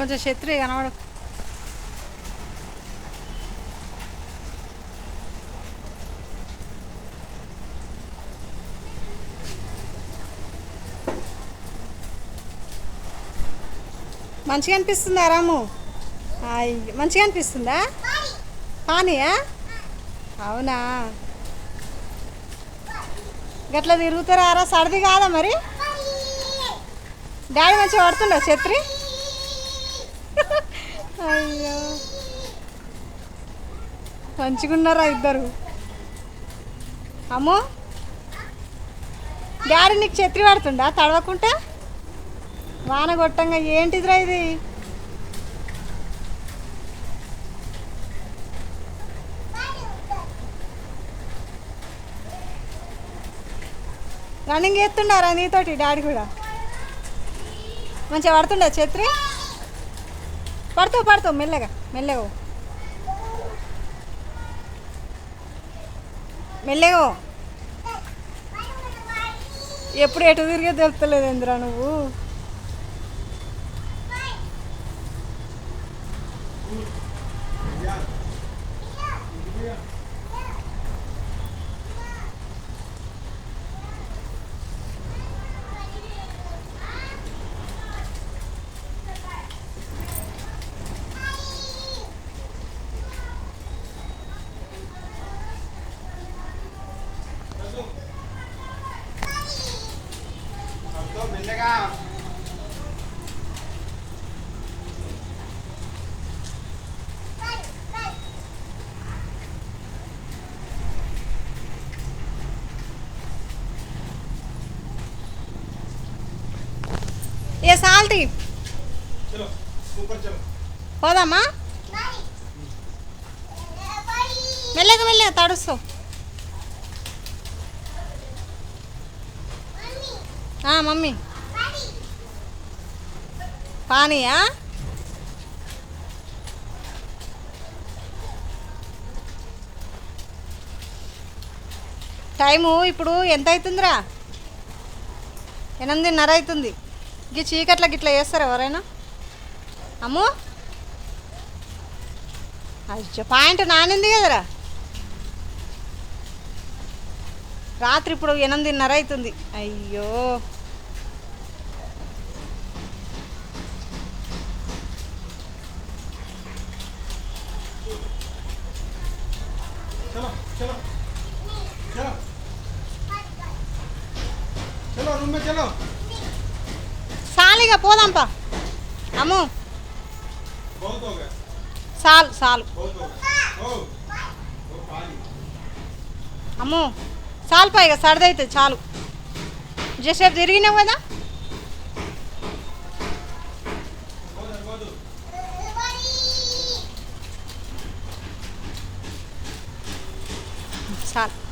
కొంచెం శత్రు కనబడు మంచిగా అనిపిస్తుందా రాము? మంచిగా అనిపిస్తుందా? పానీయా? అవునా? గట్ల తిరుగుతారా? సర్ది కాదా మరి? డాడీ మంచిగా పడుతుందా ఛత్రి? అయ్యో. మంచిగున్నారా ఇద్దరు? అమ్మో. డాడీ నీకు చెత్రి పడుతుండా తడవకుంటా? వాన కొట్టంగా ఏంటిదిరా ఇది? రన్నింగ్ చేస్తుండారా నీతోటి డాడీ కూడా? మంచిగా పడుతుండే ఛత్రి? పడుతావు పడుతావు మెల్లగా మెల్లగా మెల్లగా ఎప్పుడు ఎటు తిరిగే తెలుపుతలేదు ఇంద్రా నువ్వు? మెల్లగా ఏ సాల్టీ పోదామా? మెల్లగా మెల్లగా తడుస్తావు మమ్మీ. పానీయా టైము ఇప్పుడు ఎంత అవుతుందిరా ఎనిమిదిన్నర అవుతుంది గీ చీకట్ల గిట్లా చేస్తారు ఎవరైనా? అమ్ము! అయ్యో పాయింట్ నానింది కదరా? రాత్రి ఇప్పుడు ఎనిమిదిన్నర అవుతుంది అయ్యో! चलो चलो चलो चलो रूम में चलो సాలిగా పోదాంపా అమ్ము बहुत हो गया చాలు చాలు बहुत हो गया ओ ओ पानी అమ్ము చాలు పైగా సర్దైతే చాలు జసేపు తిరిగినావు కదా చాలు